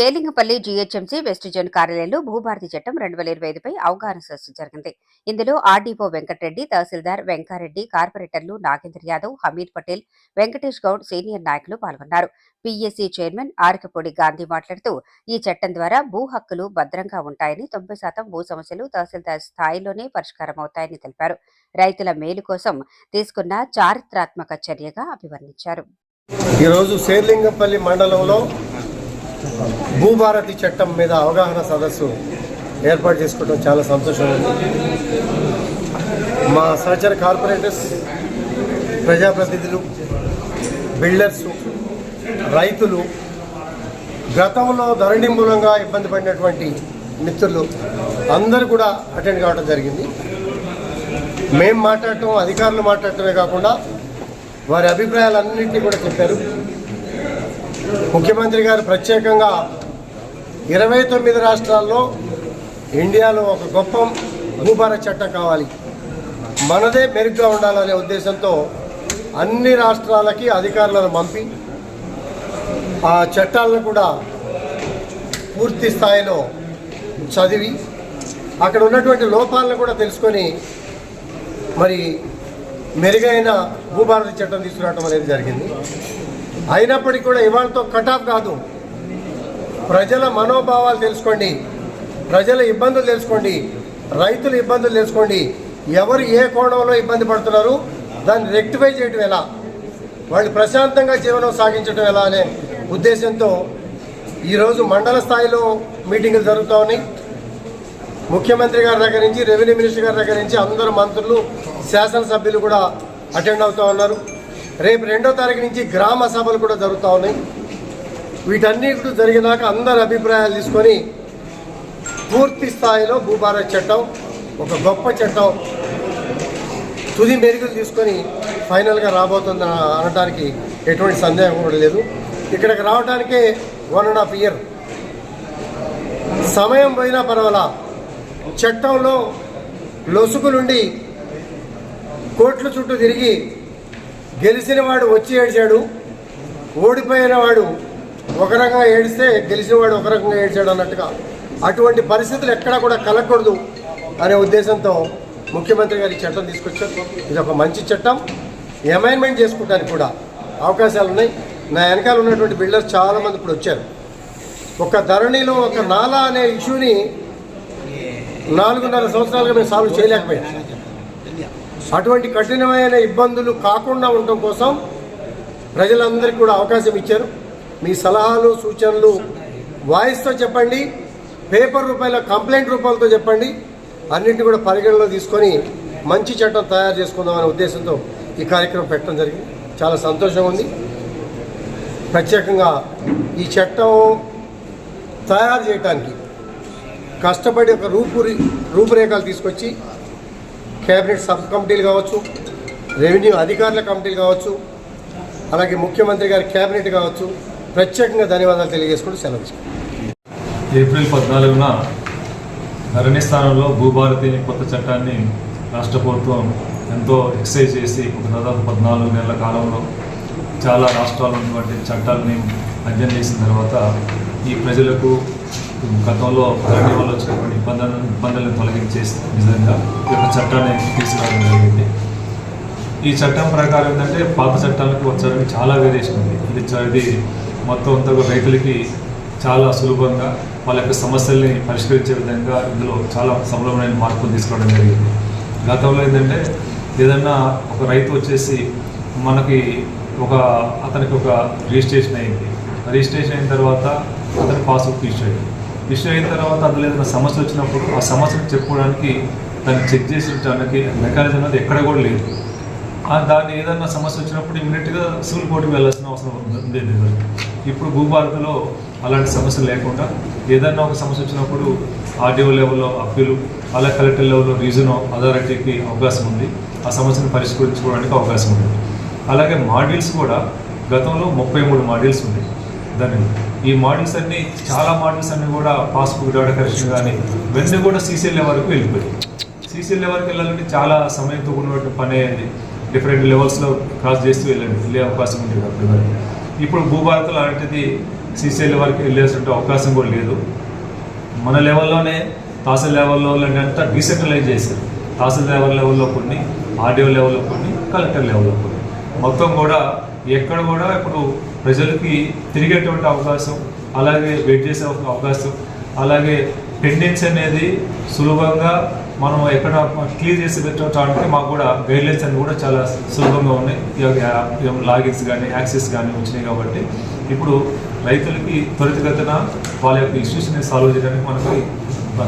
షేలింగపల్లి GHMC west zone కార్యాలయంలో భూభారతి చట్టం రెండు వేల ఇరవై ఐదుపై అవగాహన సదస్సు జరిగింది. ఇందులో ఆర్డీఓ వెంకటరెడ్డి తహసీల్దార్ వెంకారెడ్డి కార్పొరేటర్లు నాగేంద్ర యాదవ్ హమీద్ పటేల్ వెంకటేష్ గౌడ్ సీనియర్ నాయకులు పాల్గొన్నారు. పీఎస్సీ చైర్మన్ ఆర్కపూడి గాంధీ మాట్లాడుతూ ఈ చట్టం ద్వారా భూ హక్కులు భద్రంగా ఉంటాయని తొంభై శాతం భూ సమస్యలు తహసీల్దార్ స్థాయిలోనే పరిష్కారం అవుతాయని తెలిపారు. రైతుల మేలు కోసం తీసుకున్న చారిత్రాత్మక చర్యగా అభివర్ణించారు. ఈరోజు శేర్లింగపల్లి మండలంలో భూభారతి చట్టం మీద అవగాహన సదస్సు ఏర్పాటు చేసుకోవడం చాలా సంతోషంగా ఉంది మా సహచర కార్పొరేటర్స్ ప్రజాప్రతినిధులు బిల్డర్స్ రైతులు గతంలో ధరణి మూలంగా ఇబ్బంది పడినటువంటి మిత్రులు అందరూ కూడా అటెండ్ కావడం జరిగింది. మేం మాట్లాడటం అధికారులు మాట్లాడటమే కాకుండా వారి అభిప్రాయాలన్నింటినీ కూడా చెప్పారు. ముఖ్యమంత్రి గారు ప్రత్యేకంగా ఇరవై తొమ్మిది రాష్ట్రాల్లో ఇండియాలో ఒక గొప్ప భూభారత చట్టం కావాలి. మనదే మెరుగ్గా ఉండాలనే ఉద్దేశంతో అన్ని రాష్ట్రాలకి అధికారులను పంపి ఆ చట్టాలను కూడా పూర్తి స్థాయిలో చదివి అక్కడ ఉన్నటువంటి లోపాలను కూడా తెలుసుకొని మరి మెరుగైన భూభారతి చట్టం తీసుకురావడం అనేది జరిగింది. అయినప్పటికీ కూడా ఇవాళతో కటాఫ్ కాదు. ప్రజల మనోభావాలు తెలుసుకోండి. ప్రజల ఇబ్బందులు తెలుసుకోండి. రైతుల ఇబ్బందులు తెలుసుకోండి. ఎవరు ఏ కోణంలో ఇబ్బంది పడుతున్నారు దాన్ని రెక్టిఫై చేయడం ఎలా? వాళ్ళు ప్రశాంతంగా జీవనం సాగించడం ఎలా అనే ఉద్దేశంతో ఈరోజు మండల స్థాయిలో మీటింగులు జరుగుతూ ఉన్నాయి. ముఖ్యమంత్రి గారి దగ్గర నుంచి రెవెన్యూ మినిస్టర్ గారి దగ్గర నుంచి అందరూ మంత్రులు శాసనసభ్యులు కూడా అటెండ్ అవుతూ ఉన్నారు. రేపు రెండో తారీఖు నుంచి గ్రామ సభలు కూడా జరుగుతూ ఉన్నాయి. వీటన్నిటి జరిగినాక అందరి అభిప్రాయాలు తీసుకొని పూర్తి స్థాయిలో భూభారత్ చట్టం ఒక గొప్ప చట్టం తుది మెరుగులు తీసుకొని ఫైనల్గా రాబోతుంది అనడానికి ఎటువంటి సందేహం కూడా లేదు. ఇక్కడికి రావడానికే వన్ అండ్ హాఫ్ ఇయర్ సమయం పోయినా పర్వాలా. చట్టంలో లొసుగులుండి కోట్ల చుట్టూ తిరిగి గెలిచిన వాడు వచ్చి ఏడ్చాడు ఓడిపోయిన వాడు ఒక రకంగా ఏడిస్తే గెలిచిన వాడు ఒక రకంగా ఏడ్చాడు అన్నట్టుగా. అటువంటి పరిస్థితులు ఎక్కడా కూడా కలగకూడదు అనే ఉద్దేశంతో ముఖ్యమంత్రి గారి చట్టం తీసుకొచ్చారు. ఇది ఒక మంచి చట్టం. అమైన్మెంట్ చేసుకోవడానికి కూడా అవకాశాలు ఉన్నాయి. నా వెనకాల ఉన్నటువంటి బిల్డర్స్ చాలామంది ఇప్పుడు వచ్చారు. ఒక ధరణిలో ఒక నాలా అనే ఇష్యూని నాలుగున్నర సంవత్సరాలుగా మేము సాల్వ్ చేయలేకపోయాం. అటువంటి కఠినమైన ఇబ్బందులు కాకుండా ఉండటం కోసం ప్రజలందరికీ కూడా అవకాశం ఇచ్చారు. మీ సలహాలు సూచనలు వాయిస్తో చెప్పండి పేపర్ రూపాయల కంప్లైంట్ రూపాయలతో చెప్పండి. అన్నింటినీ కూడా పరిగణలో తీసుకొని మంచి చట్టం తయారు చేసుకుందామనే ఉద్దేశంతో ఈ కార్యక్రమం పెట్టడం జరిగింది. చాలా సంతోషంగా ఉంది. ప్రత్యేకంగా ఈ చట్టం తయారు చేయడానికి కష్టపడి ఒక రూపు రూపురేఖలు తీసుకొచ్చి కేబినెట్ సబ్ కమిటీలు కావచ్చు రెవెన్యూ అధికారుల కమిటీలు కావచ్చు అలాగే ముఖ్యమంత్రి గారి కేబినెట్ కావచ్చు ప్రత్యేకంగా ధన్యవాదాలు తెలియజేసుకుంటూ సెలవు ఏప్రిల్ పద్నాలుగున ధరణి స్థానంలో భూభారతి కొత్త చట్టాన్ని రాష్ట్ర ప్రభుత్వం ఎంతో ఎక్సైజ్ చేసి ఒక దాదాపు పద్నాలుగు నెలల కాలంలో చాలా రాష్ట్రాలు ఉన్నటువంటి చట్టాలని అధ్యయనం చేసిన తర్వాత ఈ ప్రజలకు గతంలో ధరణి వల్ల వచ్చినటువంటి ఇబ్బందులను ఇబ్బందులను తొలగించే విధంగా ఈ యొక్క చట్టాన్ని తీసుకురావడం జరిగింది. ఈ చట్టం ప్రకారం ఏంటంటే పాత చట్టాలకు వచ్చారని చాలా వేరియేషన్ ఉంది. ఇది ఇది మొత్తం అంతా రైతులకి చాలా సులభంగా వాళ్ళ యొక్క సమస్యల్ని పరిష్కరించే విధంగా ఇందులో చాలా సమలమైన మార్పులు తీసుకోవడం జరిగింది. గతంలో ఏంటంటే ఏదన్నా ఒక రైతు వచ్చేసి మనకి ఒక అతనికి ఒక రిజిస్ట్రేషన్ అయింది. రిజిస్ట్రేషన్ అయిన తర్వాత అతను పాస్బుక్ ఇష్యూ అయింది. ఇష్యూ అయిన తర్వాత అందులో ఏదైనా సమస్య వచ్చినప్పుడు ఆ సమస్యను చెప్పుకోవడానికి దాన్ని చెక్ చేసడానికి మెకానిజం అనేది ఎక్కడ కూడా లేదు. దాన్ని ఏదైనా సమస్య వచ్చినప్పుడు ఇమీడియట్గా సివిల్ కోర్టుకు వెళ్ళాల్సిన అవసరం ఉండేది ఇప్పుడు భూభారతిలో అలాంటి సమస్య లేకుండా ఏదైనా ఒక సమస్య వచ్చినప్పుడు ఆర్డీఓ లెవెల్లో అప్పీలు అలా కలెక్టర్ లెవెల్లో రీజన్ అథారిటీకి అవకాశం ఉంది. ఆ సమస్యను పరిష్కరించుకోవడానికి అవకాశం ఉంది. అలాగే మాడ్యూల్స్ కూడా గతంలో ముప్పై మూడు మాడ్యూల్స్ ఉన్నాయి. దాన్ని. ఈ మోడల్స్ అన్ని చాలా మోడల్స్ అన్ని కూడా పాస్బుక్ డేటా కరెక్షన్ కానీ ఇవన్నీ కూడా సీసీఎల్ వరకు వెళ్ళిపోయాయి. సీసీఎల్ లెవెల్కి వెళ్ళాలంటే చాలా సమయంతో కూడినటువంటి పని అయ్యింది డిఫరెంట్ లెవెల్స్లో క్రాస్ చేస్తూ వెళ్ళండి. వెళ్ళే అవకాశం ఉండేది అప్పుడు వరకు. ఇప్పుడు భూభారత్ లాంటిది సీసీఎల్ వరకు వెళ్ళేటువంటి అవకాశం కూడా లేదు. మన లెవెల్లోనే తహసీల్ లెవెల్లో అంతా డీసెంట్రలైజ్ చేశారు. తహసీల్ లెవెల్ లెవెల్లో కొన్ని ఆర్డీఓ లెవెల్లో కొన్ని కలెక్టర్ లెవెల్లో కొన్ని. మొత్తం కూడా ఎక్కడ కూడా ఇప్పుడు ప్రజలకి తిరిగేటువంటి అవకాశం అలాగే వెయిట్ చేసే ఒక అవకాశం అలాగే పెండెన్స్ అనేది సులభంగా మనం ఎక్కడ క్లియర్ చేసి పెట్టడానికి మాకు కూడా గైడ్లైన్స్ అన్ని కూడా చాలా సులభంగా ఉన్నాయి. లాగిన్స్ కానీ యాక్సెస్ కానీ వచ్చినాయి కాబట్టి ఇప్పుడు రైతులకి త్వరితగతిన వాళ్ళ యొక్క ఇష్యూస్ని సాల్వ్ చేయడానికి మనకి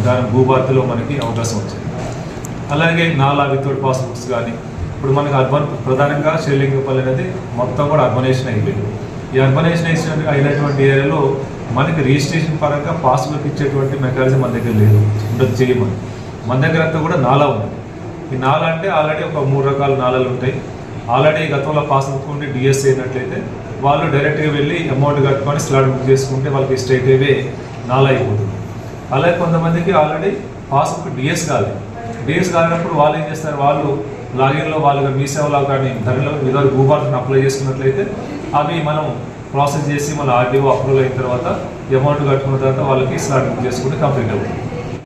దాని భూభారతిలో మనకి అవకాశం వచ్చింది. అలాగే నాలా వితౌట్ పాస్బుక్స్ కానీ ఇప్పుడు మనకి అర్బన్ ప్రధానంగా శ్రీలింగపల్లి అనేది మొత్తం కూడా అర్బనైజేషన్ అయిపోయింది. ఈ అర్బనైజేషన్ అయినటువంటి ఏరియాలో మనకి రిజిస్ట్రేషన్ పరంగా పాస్బుక్ ఇచ్చేటువంటి మెకానిజం మన దగ్గర లేదు. ఉండదు చేయమని. మన దగ్గర అంతా కూడా నాలా ఉంది. ఈ నాలా అంటే ఆల్రెడీ ఒక మూడు రకాల నాలాలు ఉంటాయి. ఆల్రెడీ గతంలో పాస్బుక్ ఉండి డిఎస్ అయినట్లయితే వాళ్ళు డైరెక్ట్గా వెళ్ళి అమౌంట్ కట్టుకొని స్లాట్ బుక్ చేసుకుంటే వాళ్ళకి స్ట్రైట్ అవే నాలా అయిపోతుంది. అలాగే కొంతమందికి ఆల్రెడీ పాస్బుక్ డిఎస్ కాలేదు డిఎస్ కానప్పుడు వాళ్ళు ఏం చేస్తారు? వాళ్ళు లాగిన్లో వాళ్ళుగా మీ సేవలో కానీ ధరలో విధాలు భూభారతను అప్లై చేసుకున్నట్లయితే అవి మనం ప్రాసెస్ చేసి మన ఆర్డీఓ అప్రూవల్ అయిన తర్వాత అమౌంట్ కట్టుకున్న తర్వాత వాళ్ళకి స్లాట్ బుక్ చేసుకుంటే కంప్లీట్ అవుతుంది.